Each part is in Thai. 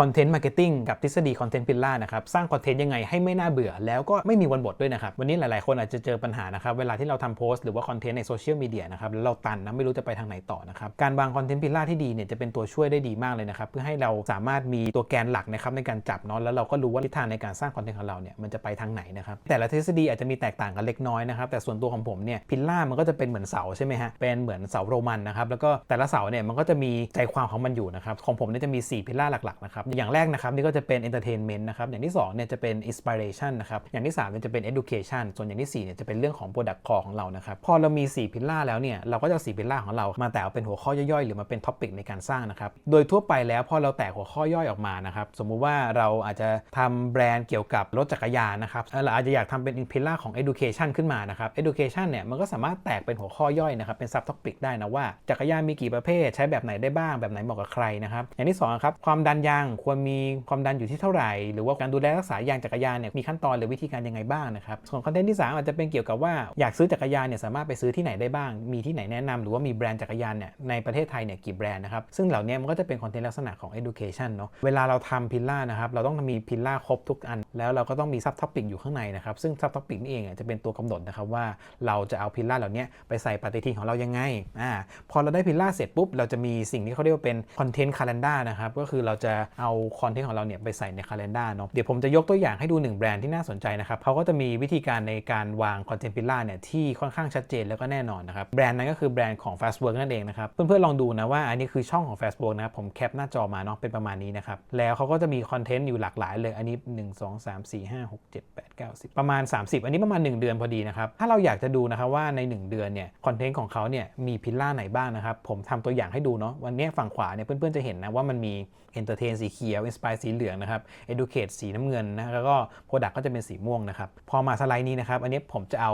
คอนเทนต์มาร์เก็ตติ้งกับทฤษฎีคอนเทนต์พิลล่านะครับ สร้างคอนเทนต์ยังไงให้ไม่น่าเบื่อ แล้วก็ไม่มีวันบทด้วยนะครับ วันนี้หลายๆ คนอาจจะเจอปัญหานะครับ เวลาที่เราทำโพสต์หรือว่าคอนเทนต์ในโซเชียลมีเดียนะครับ แล้วเราตันนะ ไม่รู้จะไปทางไหนต่อนะครับ การวางคอนเทนต์พิลล่าที่ดีเนี่ยจะเป็นตัวช่วยได้ดีมากเลยนะครับ เพื่อให้เราสามารถมีตัวแกนหลักนะครับในการจับเนาะแล้วเราก็รู้ว่าทิศทางในการสร้างคอนเทนต์ของเราเนี่ยมันจะไปทางไหนนะครับแต่ละทฤษฎีอาจจะมีแตกต่างกันเล็กน้อยนะครับแต่ส่วนตัวของผมเนี่ยพิลล่ามันก็จะเป็นเหมือนเสาใช่ไหมฮะเป็นเหมือนเสาโรมันนะครับแล้วก็แต่ละเสาเนี่ยมันก็จะมีใจความของมันอยู่นะครับของผมเนี่ยจะมี 4 พิลล่าหลักๆนะครับอย่างแรกนะครับนี่ก็จะเป็น entertainment นะครับ อย่างที่2เนี่ยจะเป็น inspiration นะครับ อย่างที่3เนี่ยจะเป็น education ส่วนอย่างที่4เนี่ยจะเป็นเรื่องของ product core ของเรานะครับ พอเรามี 4 พิลล่าแล้วเนี่ยเราก็จะ4พิลล่าของเรามาแต่เป็นหัวข้อย่อยๆ หรือมาเป็นท็อปิกในการสร้างนะครับ โดยทั่วไปแล้วพอเราแตกหัวข้อย่อยออกมานะครับ สมมุติว่าเราอาจจะทำแบรนด์เกี่ยวกับรถจักรยานนะครับเราอาจจะอยากทำเป็นพิลล่าของ education ขึ้นมานะครับ education เนี่ยมันก็สามารถแตกเป็นหัวข้อย่อยนะครับเป็น sub topic ได้นะว่าจักรยานมีกี่ประเภท ใช้แบบไหนได้บ้างแบบไหนเหมาะกับใครนะครับอย่างที่2ครับความดันยางควรมีความดันอยู่ที่เท่าไหร่ หรือว่าการดูแลรักษายางจักรยานเนี่ยมีขั้นตอนหรือวิธีการยังไงบ้างนะครับส่วนคอนเทนต์ที่ 3 อาจจะเป็นเกี่ยวกับว่าอยากซื้อจักรยานเนี่ยสามารถไปซื้อที่ไหนได้บ้าง มีที่ไหนแนะนำหรือว่ามีแบรนด์จักรยานเนี่ยในประเทศไทยเนี่ยกี่แบรนด์นะครับซึ่งเหล่านี้มันก็จะเป็นคอนเทนต์ลักษณะของ education เนาะเวลาเราทำพิลล่านะครับเราต้องมีพิลล่าครบทุกอัน แล้วเราก็ต้องมีซับท็อปิกอยู่ข้างในนะครับซึ่งซับท็อปิกนี่เองจะเป็นตัวกำหนดนะครับว่าเราจะเอาพิลล่าเหล่านี้ไปใส่ปฏิทินของเรายังไงอ่าพอเราได้พิลล่าเสร็จปุ๊บเราจะมีสิ่งที่เขาเรียกว่าเป็นคอนเทนต์คาล endar นะครับก็คือเราจะเอาเอาคอนเทนต์ของเราเนี่ยไปใส่ในคาล endar เนาะเดี๋ยวผมจะยกตัวอย่างให้ดูหนึ่งแบรนด์ที่น่าสนใจนะครับเขาก็จะมีวิธีการในการวางคอนเทนต์พิลล่าเนี่ยที่ค่อนข้างชัดเจนแล้วก็แน่นอนนะครับแบรนด์นั้นก็คือแบรนด์ของ Fastwork นั่นเองนะครับเพื่อนๆลองดูนะว่าอันนี้คือช่องของ Fastwork นะครับผมแคปหน้าจอมาเนาะเป็นประมาณนี้นะครับแล้วเขาก็จะมีคอนเทนต์อยู่หลากหลายเลยอันนี้ 1 2 3 4 5 6 7 8 9 10 ประมาณ 30 อันนี้ประมาณ 1 เดือนพอดีนะครับถ้าเราอยากจะดูนะครับว่าใน 1 เดือนเนี่ยคอนเทนต์ของเขาเนี่ยมีพิลล่าไหนบ้างนะครับผมทำตัวอย่างให้ดูเนาะวันนี้ฝั่งขวาเนี่ยเพื่อนๆจะเห็นนะว่ามันมี Entertain สีเขียว Inspire สีเหลืองนะครับ Educate สีน้ำเงินนะแล้วก็ Product ก็จะเป็นสีม่วงนะครับ พอมาสไลด์นี้นะครับ อันนี้ผมจะเอา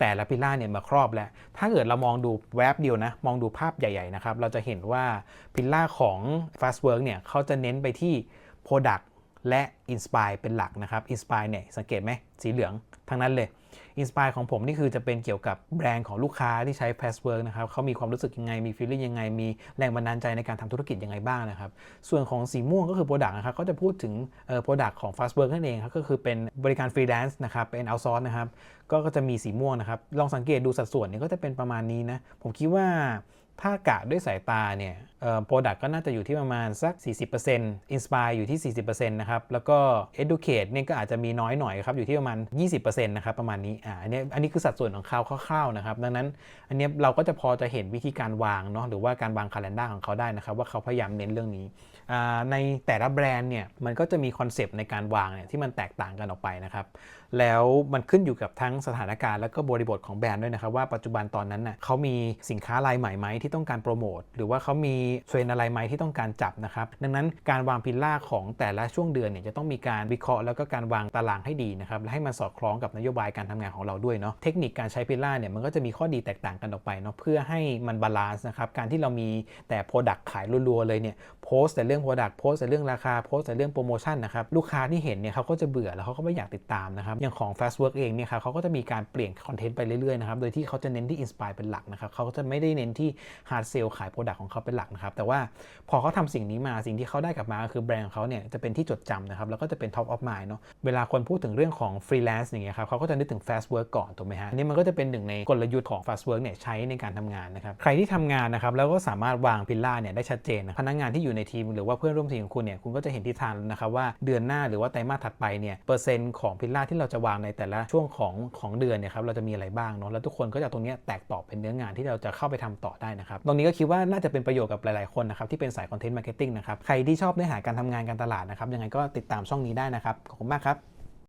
แต่ละพิลล่าเนี่ยมาครอบแล้ว ถ้าเกิดเรามองดูแวบเดียวนะ มองดูภาพใหญ่ ๆ นะครับ เราจะเห็นว่าพิลล่าของ Fastwork เนี่ยเขาจะเน้นไปที่ Product และ Inspire เป็นหลักนะครับ Inspire เนี่ยสังเกตไหมสีเหลืองทั้งนั้นเลย Inspire ของผมนี่คือจะเป็นเกี่ยวกับแบรนด์ของลูกค้าที่ใช้ Fastwork นะครับเขามีความรู้สึกยังไง มีฟีลลิ่งยังไง มีแรงบันดาลใจในการทำธุรกิจยังไงบ้างนะครับ ส่วนของสีม่วงก็คือ Product นะครับก็จะพูดถึงเอ่อ Product ของ Fastwork นั่นเองครับก็คือเป็นบริการฟรีแลนซ์นะครับเป็น outsource นะครับก็ก็จะมีสีม่วงนะครับลองสังเกตดูสัดส่วนเนี่ยก็จะเป็นประมาณนี้นะผมคิดว่าถ้ากะด้วยสายตาเนี่ย เอ่อ product ก็น่าจะอยู่ที่ประมาณสัก 40% inspire อยู่ที่ 40%นะครับ แล้วก็ educate เนี่ยก็อาจจะมีน้อยหน่อยครับ อยู่ที่ประมาณ 20%นะครับ ประมาณนี้ อ่า อันนี้อันนี้คือสัดส่วนของเขาคร่าวๆนะครับ ดังนั้น อันนี้เราก็จะพอจะเห็นวิธีการวางเนาะ หรือว่าการวาง calendar ของเขาได้นะครับ ว่าเขาพยายามเน้นเรื่องนี้ ในแต่ละแบรนด์เนี่ย มันก็จะมีคอนเซปต์ในการวางเนี่ยที่มันแตกต่างกันออกไปนะครับ แล้วมันขึ้นอยู่กับทั้งสถานการณ์ แล้วก็บริบทของแบรนด์ด้วยนะครับว่าปัจจุบันตอนนั้นน่ะเขามีสินค้ารายใหม่ไหมที่ต้องการโปรโมท หรือว่าเขามีเทรนอะไรไหมที่ต้องการจับนะครับ ดังนั้นการวางพิลล่าของแต่ละช่วงเดือนเนี่ยจะต้องมีการวิเคราะห์แล้วก็การวางตารางให้ดีนะครับและให้มันสอดคล้องกับนโยบายการทำงานของเราด้วยเนาะเทคนิคการใช้พิลล่าเนี่ยมันก็จะมีข้อดีแตกต่างกันออกไปเนาะเพื่อให้มันบาลานซ์นะครับการที่เรามีแต่ Product ขายรัวๆเลยเนี่ยโพสแต่เรื่อง Product โพสแต่เรื่องราคาโพสแต่เรื่องโปรโมชั่นนะครับลูกค้าที่เห็นเนี่ยเขาก็จะเบื่อแล้วเขาก็ไม่อยากติดตามนะครับอย่างของ Fastwork เองเนี่ยครับเขาก็จะมีการเปลี่ยนคอนเทนต์ไปเรื่อยๆนะครับโดยที่เขาจะเน้นที่ Inspire เป็นหลักนะครับเขาก็จะไม่ได้เน้นที่ Hard Sell ขาย Product ของเขาเป็นหลักนะครับ แต่ว่าพอเขาทำสิ่งนี้มาสิ่งที่เขาได้กลับมาก็คือแบรนด์ของเขาเนี่ยจะเป็นที่จดจำนะครับ แล้วก็จะเป็น Top of Mind เนาะเวลาคนพูดถึงเรื่องของ Freelance อย่างเงี้ยครับเขาก็จะนึกถึง Fastwork ก่อนถูกไหมฮะอันนี่มันก็จะเป็นหนึ่งในกลยุทธ์ของ Fastwork เนี่ยใช้ในการทำงานนะครับใครที่ทำงานนะครับแล้วก็สามารถวางพิลล่าเนี่ยได้ชัดเจนนะพนักงานที่อยู่ในทีมหรือว่าเพื่อนร่วมทีมของคุณเนี่ยคุณก็จะเห็นทิศทางนะครับว่าเดือนหน้าหรือว่าไตรมาสถัดไปเนี่ยเปอร์เซ็นต์ของพิลล่าที่เราจะวางในแต่ละช่วงของของเดือนเนี่ยครับเราจะมีอะไรบ้างเนาะแล้วทุกคนก็จะตรงนี้แตกต่อเป็นเนื้องานที่เราจะเข้าไปทำต่อได้นะครับตรงนี้ก็คิดว่าน่าจะเป็นประโยชน์กับหลายๆคนนะครับที่เป็นสายคอนเทนต์มาร์เก็ตติ้งนะครับใครที่ชอบเนื้อหาการทำงานการตลาดนะครับยังไงก็ติดตามช่องนี้ได้นะครับขอบคุณมากครับ